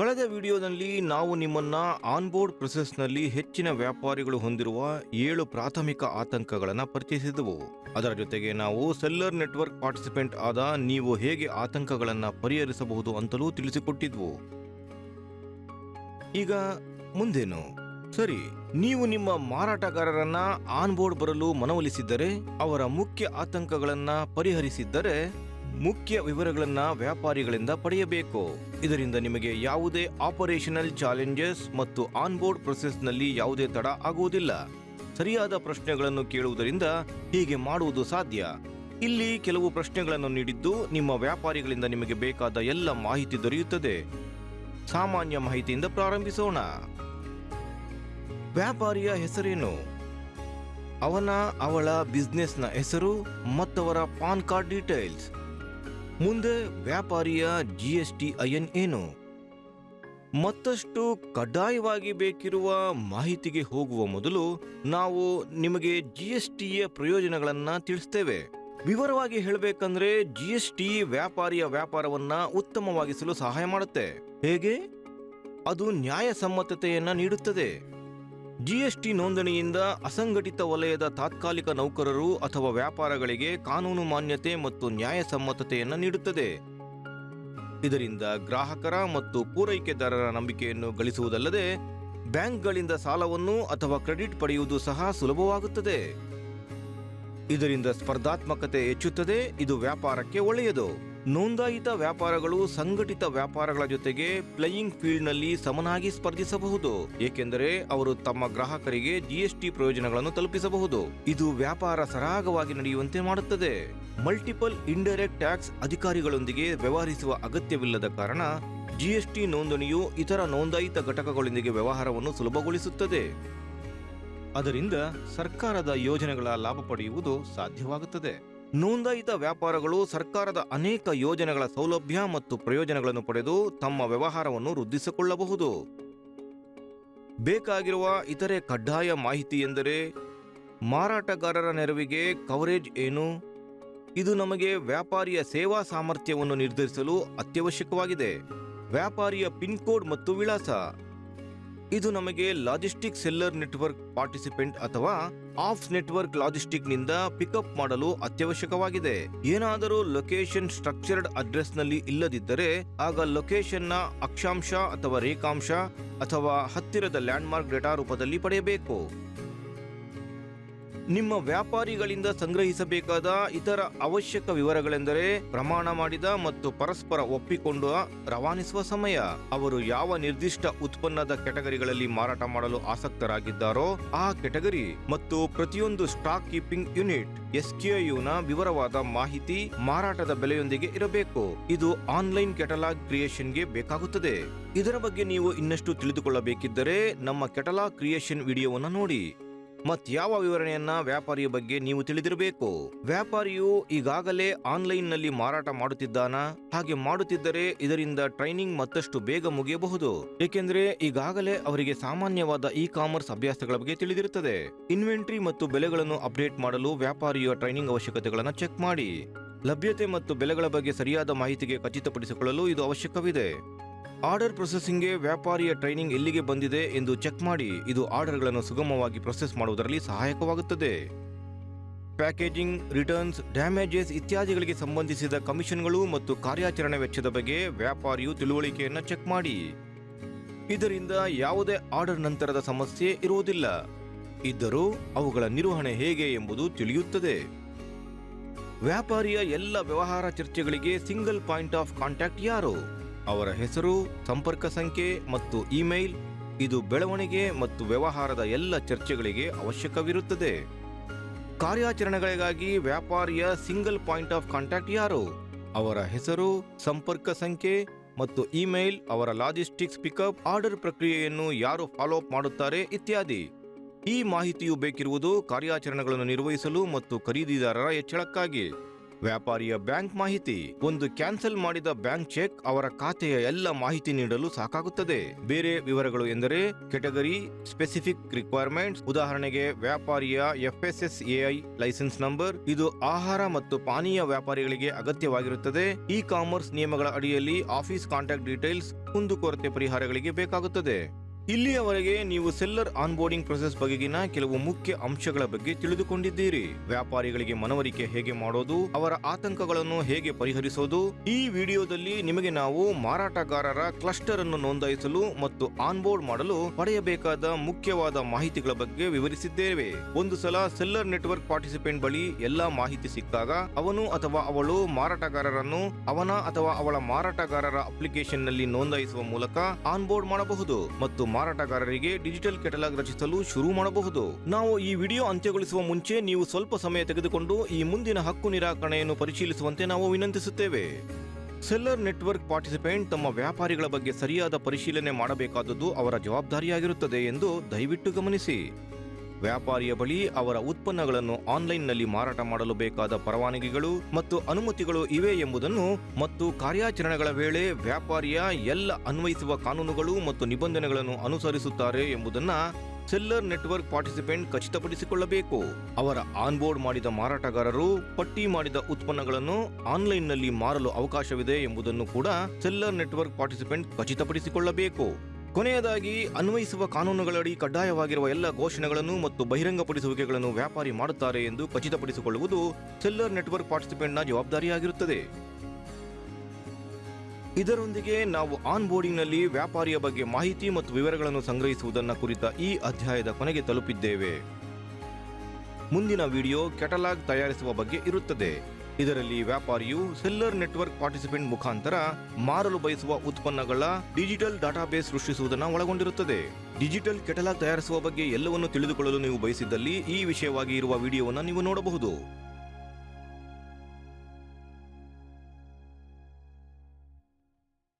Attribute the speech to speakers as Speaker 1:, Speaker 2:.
Speaker 1: ಕಳೆದ ವಿಡಿಯೋದಲ್ಲಿ ನಾವು ನಿಮ್ಮನ್ನ ಆನ್ಬೋರ್ಡ್ ಪ್ರೊಸೆಸ್ನಲ್ಲಿ ಹೆಚ್ಚಿನ ವ್ಯಾಪಾರಿಗಳು ಹೊಂದಿರುವ ಏಳು ಪ್ರಾಥಮಿಕ ಆತಂಕಗಳನ್ನು ಪರಿಚಯಿಸಿದವು. ಅದರ ಜೊತೆಗೆ ನಾವು ಸೆಲ್ಲರ್ ನೆಟ್ವರ್ಕ್ ಪಾರ್ಟಿಸಿಪೆಂಟ್ ಆದ ನೀವು ಹೇಗೆ ಆತಂಕಗಳನ್ನು ಪರಿಹರಿಸಬಹುದು ಅಂತಲೂ ತಿಳಿಸಿಕೊಟ್ಟಿದ್ವು. ಈಗ ಮುಂದೇನು? ಸರಿ, ನೀವು ನಿಮ್ಮ ಮಾರಾಟಗಾರರನ್ನ ಆನ್ಬೋರ್ಡ್ ಬರಲು ಮನವೊಲಿಸಿದ್ದರೆ, ಅವರ ಮುಖ್ಯ ಆತಂಕಗಳನ್ನ ಪರಿಹರಿಸಿದ್ದರೆ ಮುಖ್ಯ ವಿವರಗಳನ್ನು ವ್ಯಾಪಾರಿಗಳಿಂದ ಪಡೆಯಬೇಕು. ಇದರಿಂದ ನಿಮಗೆ ಯಾವುದೇ ಆಪರೇಷನಲ್ ಚಾಲೆಂಜಸ್ ಮತ್ತು ಆನ್ಬೋರ್ಡ್ ಪ್ರೊಸೆಸ್ನಲ್ಲಿ ಯಾವುದೇ ತಡ ಆಗುವುದಿಲ್ಲ. ಸರಿಯಾದ ಪ್ರಶ್ನೆಗಳನ್ನು ಕೇಳುವುದರಿಂದ ಹೀಗೆ ಮಾಡುವುದು ಸಾಧ್ಯ. ಇಲ್ಲಿ ಕೆಲವು ಪ್ರಶ್ನೆಗಳನ್ನು ನೀಡಿದ್ದು ನಿಮ್ಮ ವ್ಯಾಪಾರಿಗಳಿಂದ ನಿಮಗೆ ಬೇಕಾದ ಎಲ್ಲ ಮಾಹಿತಿ ದೊರೆಯುತ್ತದೆ. ಸಾಮಾನ್ಯ ಮಾಹಿತಿಯಿಂದ ಪ್ರಾರಂಭಿಸೋಣ. ವ್ಯಾಪಾರಿಯ ಹೆಸರೇನು? ಅವನ, ಅವಳ ಬಿಸ್ನೆಸ್ನ ಹೆಸರು ಮತ್ತವರ ಪಾನ್ ಕಾರ್ಡ್ ಡೀಟೇಲ್ಸ್ ಮುಂದೆ ವ್ಯಾಪಾರಿಯ ಜಿ ಎಸ್ ಟಿ ಐಎನ್ ಏನು? ಮತ್ತಷ್ಟು ಕಡ್ಡಾಯವಾಗಿ ಬೇಕಿರುವ ಮಾಹಿತಿಗೆ ಹೋಗುವ ಮೊದಲು ನಾವು ನಿಮಗೆ ಜಿ ಎಸ್ ಟಿಯ ಪ್ರಯೋಜನಗಳನ್ನ ತಿಳಿಸ್ತೇವೆ. ವಿವರವಾಗಿ ಹೇಳಬೇಕಂದ್ರೆ ಜಿ ಎಸ್ ಟಿ ವ್ಯಾಪಾರಿಯ ವ್ಯಾಪಾರವನ್ನ ಉತ್ತಮವಾಗಿಸಲು ಸಹಾಯ ಮಾಡುತ್ತೆ. ಹೇಗೆ? ಅದು ನ್ಯಾಯಸಮ್ಮತತೆಯನ್ನ ನೀಡುತ್ತದೆ. ಜಿಎಸ್ಟಿ ನೋಂದಣಿಯಿಂದ ಅಸಂಘಟಿತ ವಲಯದ ತಾತ್ಕಾಲಿಕ ನೌಕರರು ಅಥವಾ ವ್ಯಾಪಾರಗಳಿಗೆ ಕಾನೂನು ಮಾನ್ಯತೆ ಮತ್ತು ನ್ಯಾಯಸಮ್ಮತತೆಯನ್ನು ನೀಡುತ್ತದೆ. ಇದರಿಂದ ಗ್ರಾಹಕರ ಮತ್ತು ಪೂರೈಕೆದಾರರ ನಂಬಿಕೆಯನ್ನು ಗಳಿಸುವುದಲ್ಲದೆ, ಬ್ಯಾಂಕ್ಗಳಿಂದ ಸಾಲವನ್ನು ಅಥವಾ ಕ್ರೆಡಿಟ್ ಪಡೆಯುವುದು ಸಹ ಸುಲಭವಾಗುತ್ತದೆ. ಇದರಿಂದ ಸ್ಪರ್ಧಾತ್ಮಕತೆ ಹೆಚ್ಚುತ್ತದೆ, ಇದು ವ್ಯಾಪಾರಕ್ಕೆ ಒಳ್ಳೆಯದು. ನೋಂದಾಯಿತ ವ್ಯಾಪಾರಗಳು ಸಂಘಟಿತ ವ್ಯಾಪಾರಗಳ ಜೊತೆಗೆ ಪ್ಲೇಯಿಂಗ್ ಫೀಲ್ಡ್ನಲ್ಲಿ ಸಮನಾಗಿ ಸ್ಪರ್ಧಿಸಬಹುದು, ಏಕೆಂದರೆ ಅವರು ತಮ್ಮ ಗ್ರಾಹಕರಿಗೆ ಜಿಎಸ್ಟಿ ಪ್ರಯೋಜನಗಳನ್ನು ತಲುಪಿಸಬಹುದು. ಇದು ವ್ಯಾಪಾರ ಸರಾಗವಾಗಿ ನಡೆಯುವಂತೆ ಮಾಡುತ್ತದೆ. ಮಲ್ಟಿಪಲ್ ಇಂಡೈರೆಕ್ಟ್ ಟ್ಯಾಕ್ಸ್ ಅಧಿಕಾರಿಗಳೊಂದಿಗೆ ವ್ಯವಹರಿಸುವ ಅಗತ್ಯವಿಲ್ಲದ ಕಾರಣ ಜಿಎಸ್ಟಿ ನೋಂದಣಿಯು ಇತರ ನೋಂದಾಯಿತ ಘಟಕಗಳೊಂದಿಗೆ ವ್ಯವಹಾರವನ್ನು ಸುಲಭಗೊಳಿಸುತ್ತದೆ. ಅದರಿಂದ ಸರ್ಕಾರದ ಯೋಜನೆಗಳ ಲಾಭ ಪಡೆಯುವುದು ಸಾಧ್ಯವಾಗುತ್ತದೆ. ನೋಂದಾಯಿತ ವ್ಯಾಪಾರಗಳು ಸರ್ಕಾರದ ಅನೇಕ ಯೋಜನೆಗಳ ಸೌಲಭ್ಯ ಮತ್ತು ಪ್ರಯೋಜನಗಳನ್ನು ಪಡೆದು ತಮ್ಮ ವ್ಯವಹಾರವನ್ನು ವೃದ್ಧಿಸಿಕೊಳ್ಳಬಹುದು. ಬೇಕಾಗಿರುವ ಇತರೆ ಕಡ್ಡಾಯ ಮಾಹಿತಿ ಎಂದರೆ ಮಾರಾಟಗಾರರ ನೆರವಿಗೆ ಕವರೇಜ್ ಏನು? ಇದು ನಮಗೆ ವ್ಯಾಪಾರಿಯ ಸೇವಾ ಸಾಮರ್ಥ್ಯವನ್ನು ನಿರ್ಧರಿಸಲು ಅತ್ಯವಶ್ಯಕವಾಗಿದೆ. ವ್ಯಾಪಾರಿಯ ಪಿನ್ ಕೋಡ್ ಮತ್ತು ವಿಳಾಸ. ಇದು ನಮಗೆ ಲಾಜಿಸ್ಟಿಕ್ ಸೆಲ್ಲರ್ ನೆಟ್ವರ್ಕ್ ಪಾರ್ಟಿಸಿಪೆಂಟ್ ಅಥವಾ ಆಫ್ ನೆಟ್ವರ್ಕ್ ಲಾಜಿಸ್ಟಿಕ್ನಿಂದ ಪಿಕಪ್ ಮಾಡಲು ಅತ್ಯವಶ್ಯಕವಾಗಿದೆ. ಏನಾದರೂ ಲೊಕೇಶನ್ ಸ್ಟ್ರಕ್ಚರ್ಡ್ ಅಡ್ರೆಸ್ನಲ್ಲಿ ಇಲ್ಲದಿದ್ದರೆ, ಆಗ ಲೊಕೇಶನ್ನ ಅಕ್ಷಾಂಶ ಅಥವಾ ರೇಖಾಂಶ ಅಥವಾ ಹತ್ತಿರದ ಲ್ಯಾಂಡ್ಮಾರ್ಕ್ ಡೇಟಾ ರೂಪದಲ್ಲಿ ಪಡೆಯಬೇಕು. ನಿಮ್ಮ ವ್ಯಾಪಾರಿಗಳಿಂದ ಸಂಗ್ರಹಿಸಬೇಕಾದ ಇತರ ಅವಶ್ಯಕ ವಿವರಗಳೆಂದರೆ ಪ್ರಮಾಣ ಮಾಡಿದ ಮತ್ತು ಪರಸ್ಪರ ಒಪ್ಪಿಕೊಂಡು ರವಾನಿಸುವ ಸಮಯ. ಅವರು ಯಾವ ನಿರ್ದಿಷ್ಟ ಉತ್ಪನ್ನದ ಕೆಟಗರಿಗಳಲ್ಲಿ ಮಾರಾಟ ಮಾಡಲು ಆಸಕ್ತರಾಗಿದ್ದಾರೋ ಆ ಕೆಟಗರಿ ಮತ್ತು ಪ್ರತಿಯೊಂದು ಸ್ಟಾಕ್ ಕೀಪಿಂಗ್ ಯೂನಿಟ್ ಎಸ್ಕ್ಯೂನ ವಿವರವಾದ ಮಾಹಿತಿ ಮಾರಾಟದ ಬೆಲೆಯೊಂದಿಗೆ ಇರಬೇಕು. ಇದು ಆನ್ಲೈನ್ ಕೆಟಲಾಗ್ ಕ್ರಿಯೇಷನ್ಗೆ ಬೇಕಾಗುತ್ತದೆ. ಇದರ ಬಗ್ಗೆ ನೀವು ಇನ್ನಷ್ಟು ತಿಳಿದುಕೊಳ್ಳಬೇಕಿದ್ದರೆ ನಮ್ಮ ಕೆಟಲಾಗ್ ಕ್ರಿಯೇಷನ್ ವಿಡಿಯೋವನ್ನು ನೋಡಿ. ಮತ್ಯಾವ ವಿವರಣೆಯನ್ನ ವ್ಯಾಪಾರಿಯ ಬಗ್ಗೆ ನೀವು ತಿಳಿದಿರಬೇಕು? ವ್ಯಾಪಾರಿಯು ಈಗಾಗಲೇ ಆನ್ಲೈನ್ನಲ್ಲಿ ಮಾರಾಟ ಮಾಡುತ್ತಿದ್ದಾನಾ? ಹಾಗೆ ಮಾಡುತ್ತಿದ್ದರೆ ಇದರಿಂದ ಟ್ರೈನಿಂಗ್ ಮತ್ತಷ್ಟು ಬೇಗ ಮುಗಿಯಬಹುದು. ಏಕೆಂದರೆ ಈಗಾಗಲೇ ಅವರಿಗೆ ಸಾಮಾನ್ಯವಾದ ಇ ಕಾಮರ್ಸ್ ಅಭ್ಯಾಸಗಳ ಬಗ್ಗೆ ತಿಳಿದಿರುತ್ತದೆ. ಇನ್ವೆಂಟ್ರಿ ಮತ್ತು ಬೆಲೆಗಳನ್ನು ಅಪ್ಡೇಟ್ ಮಾಡಲು ವ್ಯಾಪಾರಿಯ ಟ್ರೈನಿಂಗ್ ಅವಶ್ಯಕತೆಗಳನ್ನು ಚೆಕ್ ಮಾಡಿ. ಲಭ್ಯತೆ ಮತ್ತು ಬೆಲೆಗಳ ಬಗ್ಗೆ ಸರಿಯಾದ ಮಾಹಿತಿಗೆ ಖಚಿತಪಡಿಸಿಕೊಳ್ಳಲು ಇದು ಅವಶ್ಯಕವಿದೆ. ಆರ್ಡರ್ ಪ್ರೊಸೆಸಿಂಗ್ಗೆ ವ್ಯಾಪಾರಿಯ ಟ್ರೈನಿಂಗ್ ಎಲ್ಲಿಗೆ ಬಂದಿದೆ ಎಂದು ಚೆಕ್ ಮಾಡಿ ಇದು ಆರ್ಡರ್ಗಳನ್ನು ಸುಗಮವಾಗಿ ಪ್ರೊಸೆಸ್ ಮಾಡುವುದರಲ್ಲಿ ಸಹಾಯಕವಾಗುತ್ತದೆ. ಪ್ಯಾಕೇಜಿಂಗ್, ರಿಟರ್ನ್ಸ್, ಡ್ಯಾಮೇಜಸ್ ಇತ್ಯಾದಿಗಳಿಗೆ ಸಂಬಂಧಿಸಿದ ಕಮಿಷನ್ಗಳು ಮತ್ತು ಕಾರ್ಯಾಚರಣೆ ವೆಚ್ಚದ ಬಗ್ಗೆ ವ್ಯಾಪಾರಿಯು ತಿಳುವಳಿಕೆಯನ್ನು ಚೆಕ್ ಮಾಡಿ. ಇದರಿಂದ ಯಾವುದೇ ಆರ್ಡರ್ ನಂತರದ ಸಮಸ್ಯೆ ಇರುವುದಿಲ್ಲ. ಇದ್ದರೂ ಅವುಗಳ ನಿರ್ವಹಣೆ ಹೇಗೆ ಎಂಬುದು ತಿಳಿಯುತ್ತದೆ. ವ್ಯಾಪಾರಿಯ ಎಲ್ಲ ವ್ಯವಹಾರ ಚರ್ಚೆಗಳಿಗೆ ಸಿಂಗಲ್ ಪಾಯಿಂಟ್ ಆಫ್ ಕಾಂಟ್ಯಾಕ್ಟ್ ಯಾರು? ಅವರ ಹೆಸರು, ಸಂಪರ್ಕ ಸಂಖ್ಯೆ ಮತ್ತು ಇಮೇಲ್. ಇದು ಬೆಳವಣಿಗೆ ಮತ್ತು ವ್ಯವಹಾರದ ಎಲ್ಲ ಚರ್ಚೆಗಳಿಗೆ ಅವಶ್ಯಕವಿರುತ್ತದೆ. ಕಾರ್ಯಾಚರಣೆಗಳಿಗಾಗಿ ವ್ಯಾಪಾರಿಯ ಸಿಂಗಲ್ ಪಾಯಿಂಟ್ ಆಫ್ ಕಾಂಟ್ಯಾಕ್ಟ್ ಯಾರು? ಅವರ ಹೆಸರು, ಸಂಪರ್ಕ ಸಂಖ್ಯೆ ಮತ್ತು ಇಮೇಲ್, ಅವರ ಲಾಜಿಸ್ಟಿಕ್ಸ್ ಪಿಕಪ್ ಆರ್ಡರ್ ಪ್ರಕ್ರಿಯೆಯನ್ನು ಯಾರು ಫಾಲೋಅಪ್ ಮಾಡುತ್ತಾರೆ ಇತ್ಯಾದಿ. ಈ ಮಾಹಿತಿಯು ಬೇಕಿರುವುದು ಕಾರ್ಯಾಚರಣೆಗಳನ್ನು ನಿರ್ವಹಿಸಲು ಮತ್ತು ಖರೀದಿದಾರರ ಹೆಚ್ಚಳಕ್ಕಾಗಿ ವ್ಯಾಪಾರಿಯ ಬ್ಯಾಂಕ್ ಮಾಹಿತಿ. ಒಂದು ಕ್ಯಾನ್ಸಲ್ ಮಾಡಿದ ಬ್ಯಾಂಕ್ ಚೆಕ್ ಅವರ ಖಾತೆಯ ಎಲ್ಲ ಮಾಹಿತಿ ನೀಡಲು ಸಾಕಾಗುತ್ತದೆ. ಬೇರೆ ವಿವರಗಳು ಎಂದರೆ ಕೆಟಗರಿ ಸ್ಪೆಸಿಫಿಕ್ ರಿಕ್ವೈರ್ಮೆಂಟ್ಸ್, ಉದಾಹರಣೆಗೆ ವ್ಯಾಪಾರಿಯ ಎಫ್ಎಸ್ಎಸ್ಎಐ ಲೈಸೆನ್ಸ್ ನಂಬರ್. ಇದು ಆಹಾರ ಮತ್ತು ಪಾನೀಯ ವ್ಯಾಪಾರಿಗಳಿಗೆ ಅಗತ್ಯವಾಗಿರುತ್ತದೆ. ಇ ಕಾಮರ್ಸ್ ನಿಯಮಗಳ ಅಡಿಯಲ್ಲಿ ಆಫೀಸ್ ಕಾಂಟ್ಯಾಕ್ಟ್ ಡೀಟೇಲ್ಸ್, ಕುಂದುಕೊರತೆ ಪರಿಹಾರಗಳಿಗೆ ಬೇಕಾಗುತ್ತದೆ. ಇಲ್ಲಿಯವರೆಗೆ ನೀವು ಸೆಲ್ಲರ್ ಆನ್ಬೋರ್ಡಿಂಗ್ ಪ್ರೊಸೆಸ್ ಬಗೆಗಿನ ಕೆಲವು ಮುಖ್ಯ ಅಂಶಗಳ ಬಗ್ಗೆ ತಿಳಿದುಕೊಂಡಿದ್ದೀರಿ. ವ್ಯಾಪಾರಿಗಳಿಗೆ ಮನವರಿಕೆ ಹೇಗೆ ಮಾಡೋದು, ಅವರ ಆತಂಕಗಳನ್ನು ಹೇಗೆ ಪರಿಹರಿಸೋದು, ಈ ವಿಡಿಯೋದಲ್ಲಿ ನಿಮಗೆ ನಾವು ಮಾರಾಟಗಾರರ ಕ್ಲಸ್ಟರ್ ಅನ್ನು ನೋಂದಾಯಿಸಲು ಮತ್ತು ಆನ್ಬೋರ್ಡ್ ಮಾಡಲು ಪಡೆಯಬೇಕಾದ ಮುಖ್ಯವಾದ ಮಾಹಿತಿಗಳ ಬಗ್ಗೆ ವಿವರಿಸಿದ್ದೇವೆ. ಒಂದು ಸಲ ಸೆಲ್ಲರ್ ನೆಟ್ವರ್ಕ್ ಪಾರ್ಟಿಸಿಪೆಂಟ್ ಬಳಿ ಎಲ್ಲಾ ಮಾಹಿತಿ ಸಿಕ್ಕಾಗ ಅವನು ಅಥವಾ ಅವಳು ಮಾರಾಟಗಾರರನ್ನು ಅವನ ಅಥವಾ ಅವಳ ಮಾರಾಟಗಾರರ ಅಪ್ಲಿಕೇಶನ್ನಲ್ಲಿ ನೋಂದಾಯಿಸುವ ಮೂಲಕ ಆನ್ಬೋರ್ಡ್ ಮಾಡಬಹುದು ಮತ್ತು ಮಾರಾಟಗಾರರಿಗೆ ಡಿಜಿಟಲ್ ಕೆಟಲಾಗ್ ರಚಿಸಲು ಶುರು ಮಾಡಬಹುದು. ನಾವು ಈ ವಿಡಿಯೋ ಅಂತ್ಯಗೊಳಿಸುವ ಮುಂಚೆ ನೀವು ಸ್ವಲ್ಪ ಸಮಯ ತೆಗೆದುಕೊಂಡು ಈ ಮುಂದಿನ ಹಕ್ಕು ನಿರಾಕರಣೆಯನ್ನು ಪರಿಶೀಲಿಸುವಂತೆ ನಾವು ವಿನಂತಿಸುತ್ತೇವೆ. ಸೆಲ್ಲರ್ ನೆಟ್ವರ್ಕ್ ಪಾರ್ಟಿಸಿಪೆಂಟ್ ತಮ್ಮ ವ್ಯಾಪಾರಿಗಳ ಬಗ್ಗೆ ಸರಿಯಾದ ಪರಿಶೀಲನೆ ಮಾಡಬೇಕಾದದ್ದು ಅವರ ಜವಾಬ್ದಾರಿಯಾಗಿರುತ್ತದೆ ಎಂದು ದಯವಿಟ್ಟು ಗಮನಿಸಿ. ವ್ಯಾಪಾರಿಯ ಬಳಿ ಅವರ ಉತ್ಪನ್ನಗಳನ್ನು ಆನ್ಲೈನ್ನಲ್ಲಿ ಮಾರಾಟ ಮಾಡಲು ಬೇಕಾದ ಪರವಾನಗಿಗಳು ಮತ್ತು ಅನುಮತಿಗಳು ಇವೆ ಎಂಬುದನ್ನು ಮತ್ತು ಕಾರ್ಯಾಚರಣೆಗಳ ವೇಳೆ ವ್ಯಾಪಾರಿಯ ಎಲ್ಲ ಅನ್ವಯಿಸುವ ಕಾನೂನುಗಳು ಮತ್ತು ನಿಬಂಧನೆಗಳನ್ನು ಅನುಸರಿಸುತ್ತಾರೆ ಎಂಬುದನ್ನು ಸೆಲ್ಲರ್ ನೆಟ್ವರ್ಕ್ ಪಾರ್ಟಿಸಿಪೆಂಟ್ ಖಚಿತಪಡಿಸಿಕೊಳ್ಳಬೇಕು. ಅವರ ಆನ್ಬೋರ್ಡ್ ಮಾಡಿದ ಮಾರಾಟಗಾರರು ಪಟ್ಟಿ ಮಾಡಿದ ಉತ್ಪನ್ನಗಳನ್ನು ಆನ್ಲೈನ್ನಲ್ಲಿ ಮಾರಲು ಅವಕಾಶವಿದೆ ಎಂಬುದನ್ನು ಕೂಡ ಸೆಲ್ಲರ್ ನೆಟ್ವರ್ಕ್ ಪಾರ್ಟಿಸಿಪೆಂಟ್ ಖಚಿತಪಡಿಸಿಕೊಳ್ಳಬೇಕು. ಕೊನೆಯದಾಗಿ, ಅನ್ವಯಿಸುವ ಕಾನೂನುಗಳಡಿ ಕಡ್ಡಾಯವಾಗಿರುವ ಎಲ್ಲ ಘೋಷಣೆಗಳನ್ನು ಮತ್ತು ಬಹಿರಂಗಪಡಿಸುವಿಕೆಗಳನ್ನು ವ್ಯಾಪಾರಿ ಮಾಡುತ್ತಾರೆ ಎಂದು ಖಚಿತಪಡಿಸಿಕೊಳ್ಳುವುದು ಸೆಲ್ಲರ್ ನೆಟ್ವರ್ಕ್ ಪಾರ್ಟಿಸಿಪೆಂಟ್ನ ಜವಾಬ್ದಾರಿಯಾಗಿರುತ್ತದೆ. ಇದರೊಂದಿಗೆ ನಾವು ಆನ್ ಬೋರ್ಡಿಂಗ್ನಲ್ಲಿ ವ್ಯಾಪಾರಿಯ ಬಗ್ಗೆ ಮಾಹಿತಿ ಮತ್ತು ವಿವರಗಳನ್ನು ಸಂಗ್ರಹಿಸುವುದನ್ನು ಕುರಿತ ಈ ಅಧ್ಯಾಯದ ಕೊನೆಗೆ ತಲುಪಿದ್ದೇವೆ. ಮುಂದಿನ ವಿಡಿಯೋ ಕ್ಯಾಟಲಾಗ್ ತಯಾರಿಸುವ ಬಗ್ಗೆ ಇರುತ್ತದೆ. ಇದರಲ್ಲಿ ವ್ಯಾಪಾರಿಯು ಸೆಲ್ಲರ್ ನೆಟ್ವರ್ಕ್ ಪಾರ್ಟಿಸಿಪೆಂಟ್ ಮುಖಾಂತರ ಮಾರಲು ಬಯಸುವ ಉತ್ಪನ್ನಗಳ ಡಿಜಿಟಲ್ ಡಾಟಾಬೇಸ್ ಸೃಷ್ಟಿಸುವುದನ್ನು ಒಳಗೊಂಡಿರುತ್ತದೆ. ಡಿಜಿಟಲ್ ಕೆಟಲಾಗ್ ತಯಾರಿಸುವ ಬಗ್ಗೆ ಎಲ್ಲವನ್ನು ತಿಳಿದುಕೊಳ್ಳಲು ನೀವು ಬಯಸಿದ್ದಲ್ಲಿ ಈ ವಿಷಯವಾಗಿ ಇರುವ ವಿಡಿಯೋವನ್ನು ನೀವು ನೋಡಬಹುದು.